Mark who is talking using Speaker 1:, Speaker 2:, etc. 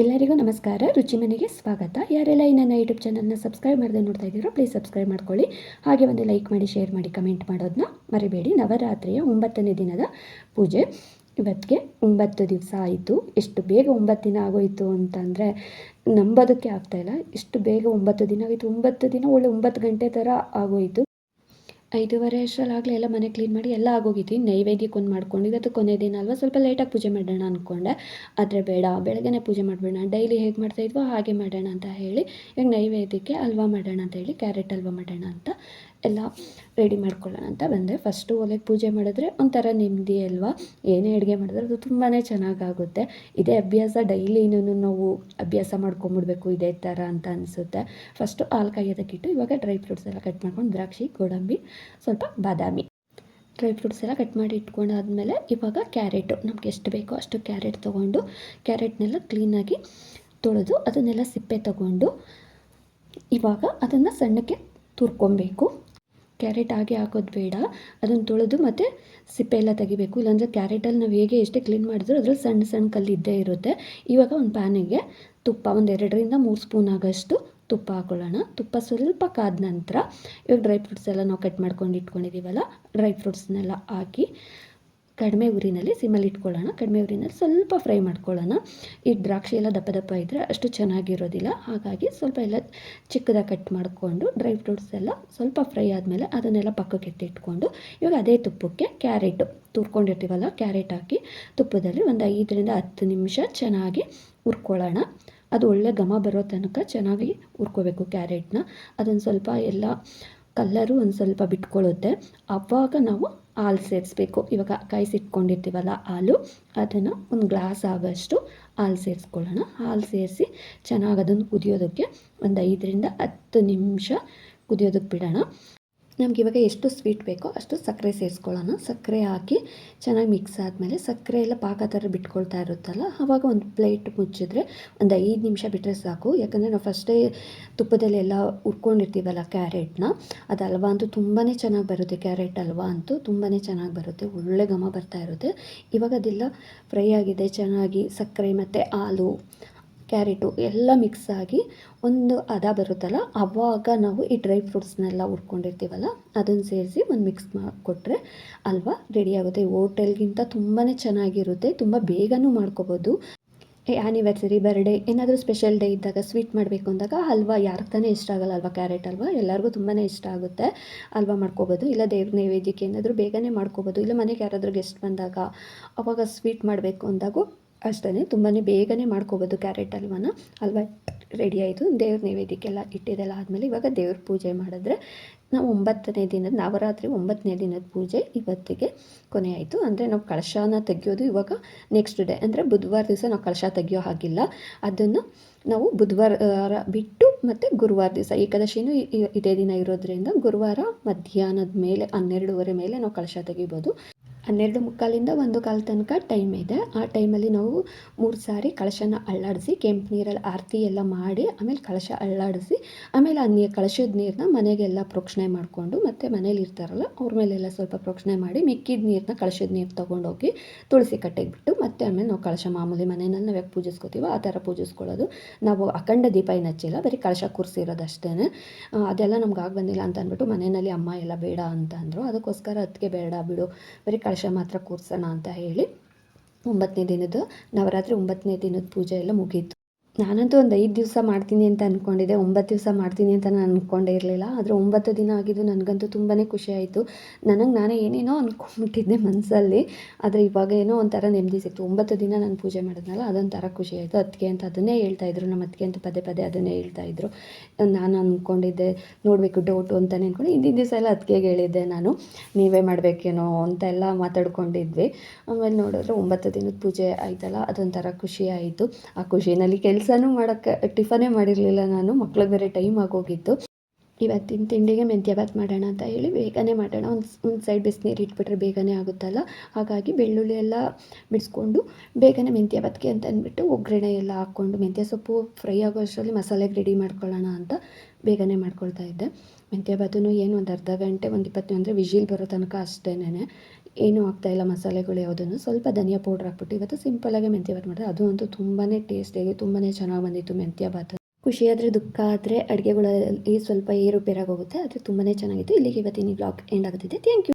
Speaker 1: ಎಲ್ಲರಿಗೂ ನಮಸ್ಕಾರ. ರುಚಿ ಮನೆಗೆ ಸ್ವಾಗತ. ಯಾರೆಲ್ಲ ಈ ನನ್ನ ಯೂಟ್ಯೂಬ್ ಚಾನಲ್ನ ಸಬ್ಸ್ಕ್ರೈಬ್ ಮಾಡದೆ ನೋಡ್ತಾ ಇದ್ದೀರೋ ಪ್ಲೀಸ್ ಸಬ್ಸ್ಕ್ರೈಬ್ ಮಾಡ್ಕೊಳ್ಳಿ. ಹಾಗೆ ಒಂದು ಲೈಕ್ ಮಾಡಿ ಶೇರ್ ಮಾಡಿ ಕಮೆಂಟ್ ಮಾಡೋದನ್ನ ಮರಿಬೇಡಿ. ನವರಾತ್ರಿಯ ಒಂಬತ್ತನೇ ದಿನದ ಪೂಜೆ. ಇವತ್ತಿಗೆ ಒಂಬತ್ತು ದಿವಸ ಆಯಿತು. ಎಷ್ಟು ಬೇಗ ಒಂಬತ್ತು ದಿನ ಆಗೋಯಿತು ಅಂತಂದರೆ ನಂಬೋದಕ್ಕೆ ಆಗ್ತಾಯಿಲ್ಲ ಇಷ್ಟು ಬೇಗ ಒಂಬತ್ತು ದಿನ ಆಯಿತು ಒಂಬತ್ತು ದಿನ ಒಳ್ಳೆ ಒಂಬತ್ತು ಗಂಟೆ ಥರ ಆಗೋಯಿತು. ಐದೂವರೆ ಅಷ್ಟರಲ್ಲಾಗಲೇ ಎಲ್ಲ ಮನೆ ಕ್ಲೀನ್ ಮಾಡಿ ಎಲ್ಲ ಆಗೋಗಿತ್ತು. ನೈವೇದ್ಯಕ್ಕೆ ಒಂದು ಮಾಡ್ಕೊಂಡು ಇವತ್ತು ಕೊನೆ ದಿನ ಅಲ್ವಾ? ಸ್ವಲ್ಪ ಲೇಟಾಗಿ ಪೂಜೆ ಮಾಡೋಣ ಅಂದ್ಕೊಂಡೆ ಆದರೆ ಬೇಡ. ಬೆಳಗ್ಗೆನೇ ಪೂಜೆ ಮಾಡಬೇಡ ಡೈಲಿ ಹೇಗೆ ಮಾಡ್ತಾಯಿದ್ವೋ ಹಾಗೆ ಮಾಡೋಣ ಅಂತ ಹೇಳಿ. ಈಗ ನೈವೇದ್ಯಕ್ಕೆ ಹಲ್ವಾ ಮಾಡೋಣ ಅಂತ ಹೇಳಿ, ಕ್ಯಾರೆಟ್ ಹಲ್ವಾ ಮಾಡೋಣ ಅಂತ ಎಲ್ಲ ರೆಡಿ ಮಾಡ್ಕೊಳ್ಳೋಣ ಅಂತ ಬಂದೆ. ಫಸ್ಟು ಒಲೆಗೆ ಪೂಜೆ ಮಾಡಿದ್ರೆ ಒಂಥರ ನೆಮ್ಮದಿ ಅಲ್ವಾ? ಏನೇ ಅಡುಗೆ ಮಾಡಿದ್ರೆ ಅದು ತುಂಬಾ ಚೆನ್ನಾಗಾಗುತ್ತೆ. ಇದೇ ಅಭ್ಯಾಸ ಡೈಲಿನೂ ನಾವು ಅಭ್ಯಾಸ ಮಾಡ್ಕೊಂಬಿಡ್ಬೇಕು, ಇದೇ ಥರ ಅಂತ ಅನಿಸುತ್ತೆ. ಫಸ್ಟು ಹಾಲು ಕಾಯೋದಕ್ಕಿಟ್ಟು ಇವಾಗ ಡ್ರೈ ಫ್ರೂಟ್ಸ್ ಎಲ್ಲ ಕಟ್ ಮಾಡ್ಕೊಂಡು ದ್ರಾಕ್ಷಿ, ಗೋಡಂಬಿ, ಸ್ವಲ್ಪ ಬಾದಾಮಿ. ಡ್ರೈ ಫ್ರೂಟ್ಸ್ ಎಲ್ಲ ಕಟ್ ಮಾಡಿ ಇಟ್ಕೊಂಡಾದ್ಮೇಲೆ ಇವಾಗ ಕ್ಯಾರೆಟು. ನಮ್ಗೆ ಎಷ್ಟು ಬೇಕೋ ಅಷ್ಟು ಕ್ಯಾರೆಟ್ ತೊಗೊಂಡು ಕ್ಯಾರೆಟ್ನೆಲ್ಲ ಕ್ಲೀನಾಗಿ ತೊಳೆದು ಅದನ್ನೆಲ್ಲ ಸಿಪ್ಪೆ ತೊಗೊಂಡು ಇವಾಗ ಅದನ್ನು ಸಣ್ಣಕ್ಕೆ ತುರ್ಕೊಬೇಕು. ಕ್ಯಾರೆಟ್ ಹಾಗೆ ಹಾಕೋದು ಬೇಡ. ಅದನ್ನು ತೊಳೆದು ಮತ್ತು ಸಿಪ್ಪೆ ಎಲ್ಲ ತೆಗಿಬೇಕು. ಇಲ್ಲಾಂದರೆ ಕ್ಯಾರೆಟಲ್ಲಿ ನಾವು ಹೇಗೆ ಎಷ್ಟೇ ಕ್ಲೀನ್ ಮಾಡಿದ್ರು ಅದರಲ್ಲಿ ಸಣ್ಣ ಸಣ್ಣ ಕಲ್ಲು ಇದ್ದೇ ಇರುತ್ತೆ. ಇವಾಗ ಒಂದು ಪ್ಯಾನಿಗೆ ತುಪ್ಪ ಒಂದು ಎರಡರಿಂದ ಮೂರು ಸ್ಪೂನ್ ಆಗೋಷ್ಟು ತುಪ್ಪ ಹಾಕೊಳ್ಳೋಣ. ತುಪ್ಪ ಸ್ವಲ್ಪ ಕಾದ ನಂತರ ಇವಾಗ ಡ್ರೈ ಫ್ರೂಟ್ಸ್ ಎಲ್ಲ ನಾವು ಕಟ್ ಮಾಡ್ಕೊಂಡು ಇಟ್ಕೊಂಡಿದ್ದೀವಲ್ಲ ಡ್ರೈ ಫ್ರೂಟ್ಸ್ನೆಲ್ಲ ಹಾಕಿ ಕಡಿಮೆ ಉರಿನಲ್ಲಿ ಸಿಮ್ಮಲ್ಲಿ ಇಟ್ಕೊಳ್ಳೋಣ. ಕಡಿಮೆ ಉರಿನಲ್ಲಿ ಸ್ವಲ್ಪ ಫ್ರೈ ಮಾಡ್ಕೊಳ್ಳೋಣ. ಈ ದ್ರಾಕ್ಷಿ ಎಲ್ಲ ದಪ್ಪ ದಪ್ಪ ಇದ್ದರೆ ಅಷ್ಟು ಚೆನ್ನಾಗಿರೋದಿಲ್ಲ. ಹಾಗಾಗಿ ಸ್ವಲ್ಪ ಎಲ್ಲ ಚಿಕ್ಕದಾಗಿ ಕಟ್ ಮಾಡಿಕೊಂಡು ಡ್ರೈ ಫ್ರೂಟ್ಸ್ ಎಲ್ಲ ಸ್ವಲ್ಪ ಫ್ರೈ ಆದಮೇಲೆ ಅದನ್ನೆಲ್ಲ ಪಕ್ಕಕ್ಕೆ ಎತ್ತಿಟ್ಕೊಂಡು ಇವಾಗ ಅದೇ ತುಪ್ಪಕ್ಕೆ ಕ್ಯಾರೆಟು ತುರ್ಕೊಂಡಿರ್ತೀವಲ್ಲ, ಕ್ಯಾರೆಟ್ ಹಾಕಿ ತುಪ್ಪದಲ್ಲಿ ಒಂದು ಐದರಿಂದ ಹತ್ತು ನಿಮಿಷ ಚೆನ್ನಾಗಿ ಹುರ್ಕೊಳ್ಳೋಣ. ಅದು ಒಳ್ಳೆ ಘಮ ಬರೋ ತನಕ ಚೆನ್ನಾಗಿ ಹುರ್ಕೋಬೇಕು ಕ್ಯಾರೆಟ್ನ. ಅದೊಂದು ಸ್ವಲ್ಪ ಎಲ್ಲ ಕಲ್ಲರು ಒಂದು ಸ್ವಲ್ಪ ಬಿಟ್ಕೊಳ್ಳುತ್ತೆ. ಆವಾಗ ನಾವು ಹಾಲು ಸೇರಿಸ್ಬೇಕು. ಇವಾಗ ಕಾಯಿಸಿಟ್ಕೊಂಡಿರ್ತೀವಲ್ಲ ಹಾಲು, ಅದನ್ನು ಒಂದು ಗ್ಲಾಸ್ ಆಗೋಷ್ಟು ಹಾಲು ಸೇರಿಸ್ಕೊಳ್ಳೋಣ. ಹಾಲು ಸೇರಿಸಿ ಚೆನ್ನಾಗಿ ಅದನ್ನು ಕುದಿಯೋದಕ್ಕೆ ಒಂದು ಐದರಿಂದ ಹತ್ತು ನಿಮಿಷ ಕುದಿಯೋದಕ್ಕೆ ಬಿಡೋಣ. ನಮ್ಗೆ ಇವಾಗ ಎಷ್ಟು ಸ್ವೀಟ್ ಬೇಕೋ ಅಷ್ಟು ಸಕ್ಕರೆ ಸೇರಿಸ್ಕೊಳ್ಳೋಣ. ಸಕ್ಕರೆ ಹಾಕಿ ಚೆನ್ನಾಗಿ ಮಿಕ್ಸ್ ಆದಮೇಲೆ ಸಕ್ಕರೆ ಎಲ್ಲ ಪಾಕ ಥರ ಬಿಟ್ಕೊಳ್ತಾ ಇರುತ್ತಲ್ಲ ಆವಾಗ ಒಂದು ಪ್ಲೇಟ್ ಮುಚ್ಚಿದ್ರೆ ಒಂದು ಐದು ನಿಮಿಷ ಬಿಟ್ಟರೆ ಸಾಕು. ಯಾಕಂದರೆ ನಾವು ಫಸ್ಟೇ ತುಪ್ಪದಲ್ಲಿ ಎಲ್ಲ ಹುರ್ಕೊಂಡಿರ್ತೀವಲ್ಲ ಕ್ಯಾರೆಟ್ನ, ಅದು ಹಲ್ವಾ ಅಂತೂ ತುಂಬಾ ಚೆನ್ನಾಗಿ ಬರುತ್ತೆ. ಕ್ಯಾರೆಟ್ ಹಲ್ವಾ ಅಂತೂ ತುಂಬಾ ಚೆನ್ನಾಗಿ ಬರುತ್ತೆ. ಒಳ್ಳೆ ಘಮ ಬರ್ತಾ ಇರುತ್ತೆ. ಇವಾಗ ಅದೆಲ್ಲ ಫ್ರೈ ಆಗಿದೆ, ಚೆನ್ನಾಗಿ ಸಕ್ಕರೆ ಮತ್ತು ಹಾಲು ಕ್ಯಾರೆಟು ಎಲ್ಲ ಮಿಕ್ಸ್ ಆಗಿ ಒಂದು ಹದ ಬರುತ್ತಲ್ಲ ಆವಾಗ ನಾವು ಈ ಡ್ರೈ ಫ್ರೂಟ್ಸ್ನೆಲ್ಲ ಹುರ್ಕೊಂಡಿರ್ತೀವಲ್ಲ, ಅದನ್ನು ಸೇರಿಸಿ ಒಂದು ಮಿಕ್ಸ್ ಮಾಡಿಕೊಟ್ರೆ ಅಲ್ವಾ ರೆಡಿಯಾಗುತ್ತೆ ಹೋಟೆಲ್ಗಿಂತ ತುಂಬಾ ಚೆನ್ನಾಗಿರುತ್ತೆ, ತುಂಬ ಬೇಗನೂ ಮಾಡ್ಕೋಬೋದು. ಆ್ಯನಿವರ್ಸರಿ ಬರ್ಡೇ ಏನಾದರೂ ಸ್ಪೆಷಲ್ ಡೇ ಇದ್ದಾಗ ಸ್ವೀಟ್ ಮಾಡಬೇಕು ಅಂದಾಗ ಹಲ್ವಾ ಯಾರಿಗೆ ತಾನೇ ಇಷ್ಟ ಆಗಲ್ಲ ಅಲ್ವಾ ಕ್ಯಾರೆಟ್ ಅಲ್ವಾ ಎಲ್ಲರಿಗೂ ತುಂಬಾ ಇಷ್ಟ ಆಗುತ್ತೆ. ಹಲ್ವಾ ಮಾಡ್ಕೋಬೋದು, ಇಲ್ಲ ದೇವ್ರ ನೈವೇದ್ಯಕ್ಕೆ ಏನಾದರೂ ಬೇಗನೆ ಮಾಡ್ಕೋಬೋದು, ಇಲ್ಲ ಮನೆಗೆ ಯಾರಾದರೂ ಗೆಸ್ಟ್ ಬಂದಾಗ ಅವಾಗ ಸ್ವೀಟ್ ಮಾಡಬೇಕು ಅಂದಾಗೂ ಅಷ್ಟೇ ತುಂಬಾ ಬೇಗನೆ ಮಾಡ್ಕೋಬೋದು ಕ್ಯಾರೆಟ್ ಹಲ್ವಾನ. ಹಲ್ವಾ ರೆಡಿ ಆಯಿತು. ದೇವ್ರ ನೈವೇದ್ಯಕ್ಕೆಲ್ಲ ಇಟ್ಟಿದ್ದೆಲ್ಲ ಆದಮೇಲೆ ಇವಾಗ ದೇವ್ರ ಪೂಜೆ ಮಾಡಿದ್ರೆ ನಾವು ಒಂಬತ್ತನೇ ದಿನದ, ನವರಾತ್ರಿ ಒಂಬತ್ತನೇ ದಿನದ ಪೂಜೆ ಇವತ್ತಿಗೆ ಕೊನೆ ಆಯಿತು. ಅಂದರೆ ನಾವು ಕಳಶನ ತೆಗೆಯೋದು ಇವಾಗ ನೆಕ್ಸ್ಟ್ ಡೇ ಅಂದರೆ ಬುಧವಾರ ದಿವಸ ನಾವು ಕಳಶ ತೆಗಿಯೋ ಹಾಗಿಲ್ಲ. ಅದನ್ನು ನಾವು ಬುಧವಾರ ಬಿಟ್ಟು ಮತ್ತು ಗುರುವಾರ ದಿವಸ, ಏಕಾದಶಿನೂ ಇದೇ ದಿನ ಇರೋದ್ರಿಂದ ಗುರುವಾರ ಮಧ್ಯಾಹ್ನದ ಮೇಲೆ ಹನ್ನೆರಡುವರೆ ಮೇಲೆ ನಾವು ಕಳಶ ತೆಗಿಬೋದು. ಹನ್ನೆರಡು ಮುಕ್ಕಾಲಿಂದ ಒಂದು ಕಾಲ ತನಕ ಟೈಮ್ ಇದೆ. ಆ ಟೈಮಲ್ಲಿ ನಾವು ಮೂರು ಸಾರಿ ಕಳಶನ ಅಳ್ಳಾಡಿಸಿ, ಕೆಂಪು ನೀರಲ್ಲಿ ಆರತಿ ಎಲ್ಲ ಮಾಡಿ, ಆಮೇಲೆ ಕಳಶ ಅಳ್ಳಾಡಿಸಿ, ಆಮೇಲೆ ಆ ನೀರು ಕಳಶದ ನೀರನ್ನ ಮನೆಗೆಲ್ಲ ಪ್ರೋಕ್ಷಣೆ ಮಾಡಿಕೊಂಡು ಮತ್ತು ಮನೇಲಿ ಇರ್ತಾರಲ್ಲ, ಅವ್ರ ಮೇಲೆಲ್ಲ ಸ್ವಲ್ಪ ಪ್ರೋಕ್ಷಣೆ ಮಾಡಿ ಮಿಕ್ಕಿದ ನೀರನ್ನ ಕಳಶದ ನೀರು ತೊಗೊಂಡೋಗಿ ತುಳಸಿ ಕಟ್ಟೆಗೆ ಬಿಟ್ಟು ಮತ್ತೆ ಆಮೇಲೆ ನಾವು ಕಳಶ ಮಾಮೂಲಿ ಮನೆಯಲ್ಲಿ ನಾವು ಯಾಕೆ ಪೂಜಿಸ್ಕೋತೀವೋ ಆ ಥರ ಪೂಜಿಸ್ಕೊಳ್ಳೋದು. ನಾವು ಅಖಂಡ ದೀಪ ಏನು ಹಚ್ಚಿಲ್ಲ, ಬರೀ ಕಳಶ ಕೂರಿಸಿರೋದು ಅದೆಲ್ಲ ನಮ್ಗೆ ಆಗಿ ಬಂದಿಲ್ಲ ಅಂತ ಅಂದ್ಬಿಟ್ಟು ಮನೆಯಲ್ಲಿ ಅಮ್ಮ ಎಲ್ಲ ಬೇಡ ಅಂತ ಅಂದರು. ಅದಕ್ಕೋಸ್ಕರ ಅದಕ್ಕೆ ಬೇಡ ಬಿಡು, ಬರೀ ಕಳಶ ಮಾತ್ರ ಕೂರ್ಸೋಣ ಅಂತ ಹೇಳಿ ಒಂಬತ್ತನೇ ದಿನದ ನವರಾತ್ರಿ ಒಂಬತ್ತನೇ ದಿನದ ಪೂಜೆ ಎಲ್ಲ ಮುಗೀತು. ನಾನಂತೂ ಒಂದು ಐದು ದಿವಸ ಮಾಡ್ತೀನಿ ಅಂತ ಅಂದ್ಕೊಂಡಿದ್ದೆ ಒಂಬತ್ತು ದಿವಸ ಮಾಡ್ತೀನಿ ಅಂತ ನಾನು ಅಂದ್ಕೊಂಡೇ ಇರಲಿಲ್ಲ. ಆದರೆ ಒಂಬತ್ತು ದಿನ ಆಗಿದ್ದು ನನಗಂತೂ ತುಂಬಾ ಖುಷಿ ಆಯಿತು. ನನಗೆ ನಾನೇ ಏನೇನೋ ಅಂದ್ಕೊಂಡ್ಬಿಟ್ಟಿದ್ದೆ ಮನಸ್ಸಲ್ಲಿ ಆದರೆ ಇವಾಗ ಏನೋ ಒಂಥರ ನೆಮ್ಮದಿ ಸಿಕ್ತು. ಒಂಬತ್ತು ದಿನ ನಾನು ಪೂಜೆ ಮಾಡಿದ್ನಲ್ಲ, ಅದೊಂಥರ ಖುಷಿ ಆಯಿತು. ಅದಕ್ಕೆ ಅಂತ ಅದನ್ನೇ ಹೇಳ್ತಾಯಿದ್ರು ನಮ್ಮ ಅದಕ್ಕೆ ಅಂತ ಪದೇ ಪದೇ ಅದನ್ನೇ ಹೇಳ್ತಾಯಿದ್ರು ನಾನು ಅಂದ್ಕೊಂಡಿದ್ದೆ ನೋಡಬೇಕು ಡೌಟು ಅಂತ ಅಂದ್ಕೊಂಡು ಹಿಂದಿನ ದಿವಸ ಎಲ್ಲ ಅದಕ್ಕೆ ಹೇಳಿದ್ದೆ ನಾನು, ನೀವೇ ಮಾಡಬೇಕೇನೋ ಅಂತ ಎಲ್ಲ ಮಾತಾಡ್ಕೊಂಡಿದ್ವಿ. ಆಮೇಲೆ ನೋಡಿದ್ರೆ ಒಂಬತ್ತು ದಿನದ ಪೂಜೆ ಆಯ್ತಲ್ಲ, ಅದೊಂಥರ ಖುಷಿ ಆಯಿತು. ಆ ಖುಷಿನಲ್ಲಿ ಕೆಲಸ ಕೆಲಸನೂ ಮಾಡೋಕ್ಕೆ, ಟಿಫನೇ ಮಾಡಿರಲಿಲ್ಲ ನಾನು ಮಕ್ಳಿಗೆ ಬೇರೆ ಟೈಮ್ ಆಗೋಗಿತ್ತು ಇವತ್ತಿನ ತಿಂಡಿಗೆ ಮೆಂತ್ಯ ಬಾತ್ ಮಾಡೋಣ ಅಂತ ಹೇಳಿ ಬೇಗನೆ ಮಾಡೋಣ. ಒಂದು ಒಂದು ಸೈಡ್ ಬಿಸಿನೀರು ಇಟ್ಬಿಟ್ರೆ ಬೇಗನೆ ಆಗುತ್ತಲ್ಲ? ಹಾಗಾಗಿ ಬೆಳ್ಳುಳ್ಳಿ ಎಲ್ಲ ಬಿಡಿಸ್ಕೊಂಡು ಬೇಗನೆ ಮೆಂತ್ಯ ಬಾತ್ಗೆ ಅಂತ ಅಂದ್ಬಿಟ್ಟು ಒಗ್ಗರಣೆ ಎಲ್ಲ ಹಾಕ್ಕೊಂಡು ಮೆಂತ್ಯ ಸೊಪ್ಪು ಫ್ರೈ ಆಗೋ ಅಷ್ಟರಲ್ಲಿ ಮಸಾಲೆಗೆ ರೆಡಿ ಮಾಡ್ಕೊಳ್ಳೋಣ ಅಂತ ಬೇಗನೆ ಮಾಡ್ಕೊಳ್ತಾ ಇದ್ದೆ. ಮೆಂತ್ಯ ಭಾತೂ ಏನು ಒಂದು ಅರ್ಧ ಗಂಟೆ, ಒಂದು ಇಪ್ಪತ್ತು ಅಂದರೆ ವಿಜಿಲ್ ಬರೋ ತನಕ ಅಷ್ಟೇನೆ ಏನೂ ಆಗ್ತಾಯಿಲ್ಲ ಮಸಾಲೆಗಳು ಯಾವುದನ್ನು. ಸ್ವಲ್ಪ ಧನಿಯಾ ಪೌಡ್ರ್ ಹಾಕ್ಬಿಟ್ಟು, ಇವತ್ತು ಸಿಂಪಲಾಗಿ ಮೆಂತ್ಯ ಬಾತ್ ಮಾಡಿದೆ. ಅದು ಅಂತೂ ತುಂಬಾ ಟೇಸ್ಟಿಯಾಗಿ ತುಂಬಾ ಚೆನ್ನಾಗಿ ಬಂದಿತ್ತು ಮೆಂತ್ಯ ಬಾತ್ ಖುಷಿಯಾದರೆ ದುಃಖ ಆದರೆ ಅಡುಗೆಗಳಲ್ಲಿ ಸ್ವಲ್ಪ ಏರುಪೇರಾಗೋಗುತ್ತೆ ಆದರೆ ತುಂಬಾ ಚೆನ್ನಾಗಿತ್ತು. ಇಲ್ಲಿಗೆ ಇವತ್ತಿನ ಬ್ಲಾಗ್ ಎಂಡ್ ಆಗುತ್ತಿದೆ. Thank you